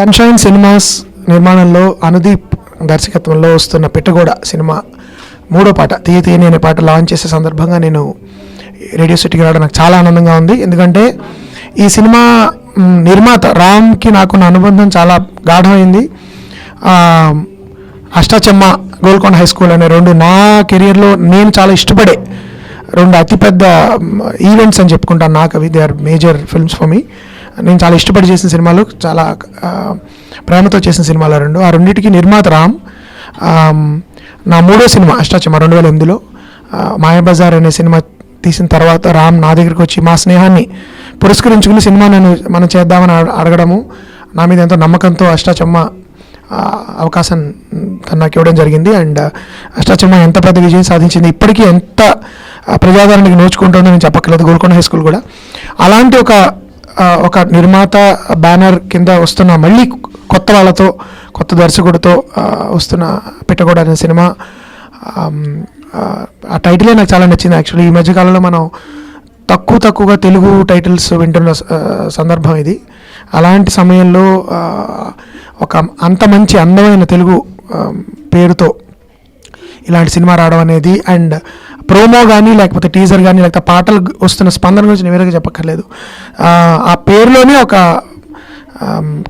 Sunshine cinemas నిర్మాణంలో అనుదీప్ దర్శకత్వంలో వస్తున్న పిట్టగోడ సినిమా మూడో పాట తీయ తీయని అనే పాట లాంచ్ చేసే సందర్భంగా నేను రేడియో సిటీకి రావడం నాకు చాలా ఆనందంగా ఉంది. ఎందుకంటే ఈ సినిమా నిర్మాత రామ్కి నాకున్న అనుబంధం చాలా గాఢమైంది. ఆ, అష్టాచెమ్మ గోల్కొండ హై స్కూల్ అనే రెండు నా కెరియర్లో నేను చాలా ఇష్టపడే రెండు అతిపెద్ద ఈవెంట్స్ అని చెప్పుకుంటాను. నాకు అవి they are major films for me నేను చాలా ఇష్టపడి చేసిన సినిమాలు చాలా ప్రేమతో చేసిన సినిమాలు రెండు. ఆ రెండింటికి నిర్మాత రామ్ నా మూడో సినిమా అష్టాచమ్మ రెండు వేల ఎనిమిదిలో మాయాబజార్ అనే సినిమా తీసిన తర్వాత రామ్ నా దగ్గరికి వచ్చి మా స్నేహాన్ని పురస్కరించుకుని సినిమా నేను మనం చేద్దామని అడగడము నా మీద ఎంతో నమ్మకంతో అష్టాచమ్మ అవకాశం నాకు ఇవ్వడం జరిగింది. అండ్ అష్టాచమ్మ ఎంత పెద్ద విజయం సాధించింది ఇప్పటికీ ఎంత ప్రజాదరణకి నోచుకుంటుందో నేను చెప్పక్కర్లేదు గోల్కొండ హై స్కూల్ కూడా. అలాంటి ఒక ఒక నిర్మాత బ్యానర్ కింద వస్తున్న మళ్ళీ కొత్త వాళ్ళతో కొత్త దర్శకుడితో వస్తున్న పెట్టగూడ అనే సినిమా. ఆ, టైటిలే నాకు చాలా నచ్చింది యాక్చువల్లీ. ఈ మధ్యకాలంలో మనం తక్కువ తక్కువగా తెలుగు టైటిల్స్ వింటున్న సందర్భం ఇది. అలాంటి సమయంలో ఒక అంత మంచి అందమైన తెలుగు పేరుతో ఇలాంటి సినిమా రావడం అనేది అండ్ ప్రోమో కానీ లేకపోతే టీజర్ కానీ లేకపోతే పాటలు వస్తున్న స్పందన గురించి నేను వేరేగా చెప్పక్కర్లేదు. ఆ, పేరులోనే ఒక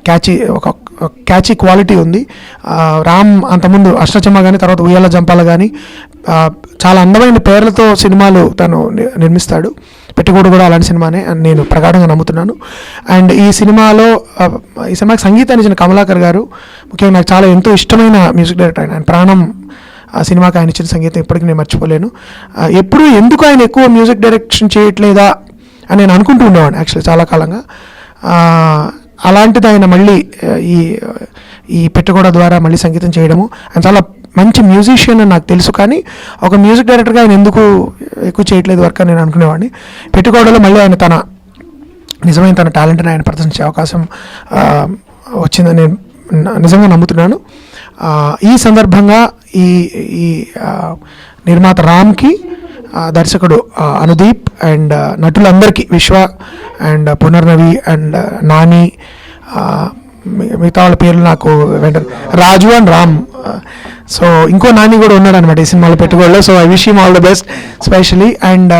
క్యాచీ ఒక క్యాచీ క్వాలిటీ ఉంది. రామ్ అంతకుముందు అష్టచమ్మ కానీ తర్వాత ఉయ్యాల జంపాల కానీ చాలా అందమైన పేర్లతో సినిమాలు తను ని- నిర్మిస్తాడు. పెట్టుకోడు కూడా అలాంటి సినిమానే అని నేను ప్రగాఢంగా నమ్ముతున్నాను. అండ్ ఈ సినిమాలో ఈ సినిమాకి సంగీతాన్ని ఇచ్చిన కమలాకర్ గారు ముఖ్యంగా నాకు చాలా ఎంతో ఇష్టమైన మ్యూజిక్ డైరెక్టర్ ఆయన. ఆయన ప్రాణం ఆ సినిమాకి ఆయన ఇచ్చిన సంగీతం ఇప్పటికీ నేను మర్చిపోలేను. ఎప్పుడు ఎందుకు ఆయన ఎక్కువ మ్యూజిక్ డైరెక్షన్ చేయట్లేదా అని నేను అనుకుంటూ ఉండేవాడిని యాక్చువల్లీ చాలా కాలంగా. అలాంటిది ఆయన మళ్ళీ ఈ ఈ పెట్టుకోడ ద్వారా మళ్ళీ సంగీతం చేయడము. ఆయన చాలా మంచి మ్యూజిషియన్ అని నాకు తెలుసు కానీ ఒక మ్యూజిక్ డైరెక్టర్గా ఆయన ఎందుకు ఎక్కువ చేయట్లేదు వర్క్ అని నేను అనుకునేవాడిని. పెట్టుకోవడంలో మళ్ళీ ఆయన తన నిజమైన తన టాలెంట్ని ఆయన ప్రదర్శించే అవకాశం వచ్చిందని నేను నిజంగా నమ్ముతున్నాను. ఈ సందర్భంగా ఈ ఈ నిర్మాత రామ్కి దర్శకుడు అనుదీప్ అండ్ నటులందరికీ విశ్వ అండ్ పునర్నవి అండ్ నాని మిగతా వాళ్ళ పేర్లు నాకు వెంట రాజు అండ్ రామ్. సో ఇంకో నాని కూడా ఉన్నాడు అనమాట ఈ సినిమాలో పెట్టుకోవడంలో. So I wish all the best specially and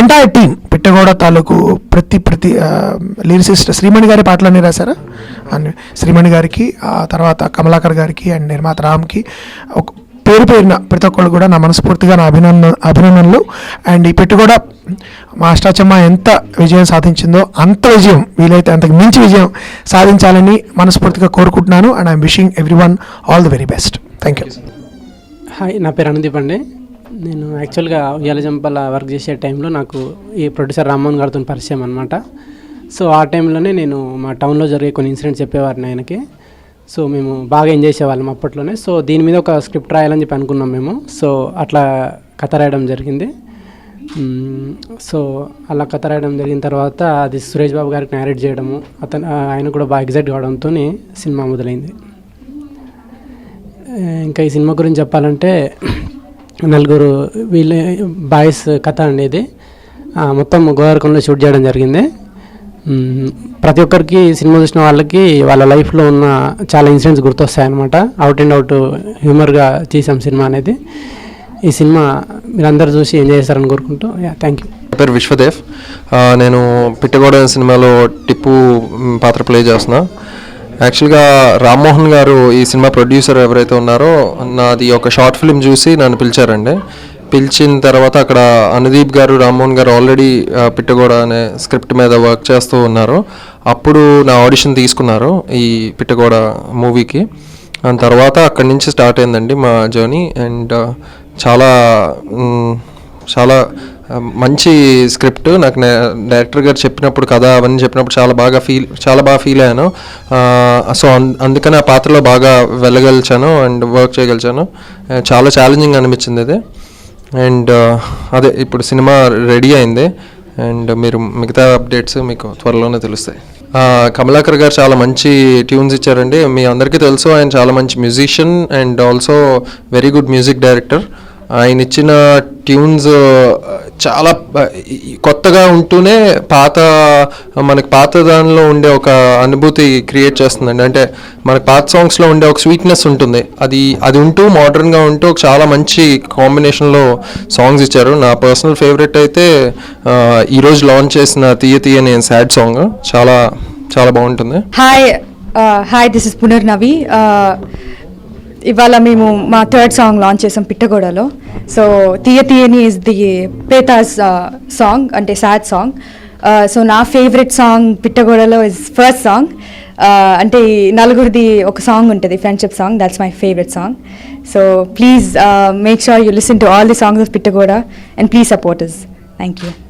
entire team పెట్టగోడ తాలూకు ప్రతి ప్రతి లిరిసిస్ట్ శ్రీమణి గారి పాటలన్నీ రాశారా? అన్ని శ్రీమణి గారికి ఆ తర్వాత కమలాకర్ గారికి అండ్ నిర్మాత రామ్కి ఒక పేరు పేరున ప్రతి ఒక్కళ్ళు కూడా నా మనస్ఫూర్తిగా నా అభినందన అభినందనలు. అండ్ ఈ పెట్టు కూడా మా అష్టాచమ్మ ఎంత విజయం సాధించిందో అంత విజయం వీలైతే అంతకు మించి విజయం సాధించాలని మనస్ఫూర్తిగా కోరుకుంటున్నాను. And I'm wishing every one all the very best thank you hi నా పేరు అనుదీప్ అండి. నేను యాక్చువల్గా ఉయ్యాలజంపల వర్క్ చేసే టైంలో నాకు ఈ ప్రొడ్యూసర్ రామ్మోహన్ గారితో పరిచయం అనమాట సో ఆ టైంలోనే నేను మా టౌన్లో జరిగే కొన్ని ఇన్సిడెంట్స్ చెప్పేవారిని ఆయనకి. సో మేము బాగా ఎంజాయ్ చేసేవాళ్ళం అప్పట్లోనే. సో దీని మీద ఒక స్క్రిప్ట్ రాయాలని చెప్పి అనుకున్నాం మేము. సో అట్లా కథ రాయడం జరిగింది. సో అలా కథ రాయడం జరిగిన తర్వాత అది సురేష్ బాబు గారికి నేరేట్ చేయడము అతను ఆయన కూడా బాగా ఎగ్జైట్ కావడంతో సినిమా మొదలైంది. ఇంకా ఈ సినిమా గురించి చెప్పాలంటే నలుగురు వీళ్ళ బాయ్స్ కథ అండి ఇది మొత్తం గోదావరికంలో షూట్ చేయడం జరిగింది. ప్రతి ఒక్కరికి సినిమా చూసిన వాళ్ళకి వాళ్ళ లైఫ్లో ఉన్న చాలా ఇన్సిడెంట్స్ గుర్తొస్తాయన్నమాట. అవుట్ అండ్ అవుట్ హ్యూమర్గా చేసాం సినిమా అనేది. ఈ సినిమా మీరందరూ చూసి ఎంజాయ్ చేస్తారని కోరుకుంటూ యా థ్యాంక్ యూ పేరు విశ్వదేవ్. నేను పిట్టగోడ సినిమాలో టిప్పు పాత్ర ప్లే చేస్తున్నా. యాక్చువల్గా రామ్మోహన్ గారు ఈ సినిమా ప్రొడ్యూసర్ ఎవరైతే ఉన్నారో నాది ఒక షార్ట్ ఫిల్మ్ చూసి నన్ను పిలిచారండి. పిలిచిన తర్వాత అక్కడ అనుదీప్ గారు రామ్మోహన్ గారు ఆల్రెడీ పిట్టగోడ అనే స్క్రిప్ట్ మీద వర్క్ చేస్తూ ఉన్నారు. అప్పుడు నా ఆడిషన్ తీసుకున్నారు ఈ పిట్టగోడ మూవీకి. దాని తర్వాత అక్కడి నుంచి స్టార్ట్ అయిందండి మా జర్నీ. అండ్ చాలా చాలా Um, మంచి స్క్రిప్ట్. నాకు డైరెక్టర్ గారు చెప్పినప్పుడు కథ అవన్నీ చెప్పినప్పుడు చాలా బాగా ఫీల్ చాలా బాగా ఫీల్ అయ్యాను. Uh, సో అందుకని ఆ పాత్రలో బాగా వెళ్ళగలిచాను అండ్ వర్క్ చేయగలిచాను. Uh, చాలా ఛాలెంజింగ్ అనిపించింది ఇది. అండ్ uh, అదే ఇప్పుడు సినిమా రెడీ అయింది. అండ్ మీరు మిగతా అప్డేట్స్ మీకు త్వరలోనే తెలుస్తాయి. కమలాకర్ గారు చాలా మంచి ట్యూన్స్ ఇచ్చారండి. మీ అందరికీ తెలుసు. ఆయన చాలా మంచి musician and also very good music director ఆయన ఇచ్చిన ట్యూన్స్ చాలా కొత్తగా ఉంటూనే పాత మనకి పాత దానిలో ఉండే ఒక అనుభూతి క్రియేట్ చేస్తుందండి. అంటే మనకి పాత సాంగ్స్లో ఉండే ఒక స్వీట్నెస్ ఉంటుంది. అది అది ఉంటూ మోడర్న్గా ఉంటూ చాలా మంచి కాంబినేషన్లో సాంగ్స్ ఇచ్చారు. నా పర్సనల్ ఫేవరెట్ అయితే ఈరోజు లాంచ్ చేసిన తీయ తీయని సాడ్ సాంగ్. చాలా చాలా బాగుంటుంది. Hi hi this is Punarnavi ఇవాళ మేము మా థర్డ్ సాంగ్ లాంచ్ చేసాం పిట్టగోడలో. సో తీయ తీయని ఇస్ ది పేతాస్ సాంగ్ అంటే సాడ్ సాంగ్ సో నా ఫేవరెట్ సాంగ్ పిట్టగోడలో ఇస్ ఫస్ట్ సాంగ్ అంటే నలుగురిది ఒక సాంగ్ ఉంటుంది friendship song that's my favourite song so please make sure you listen to all the songs of Pittagoda and please support is thank you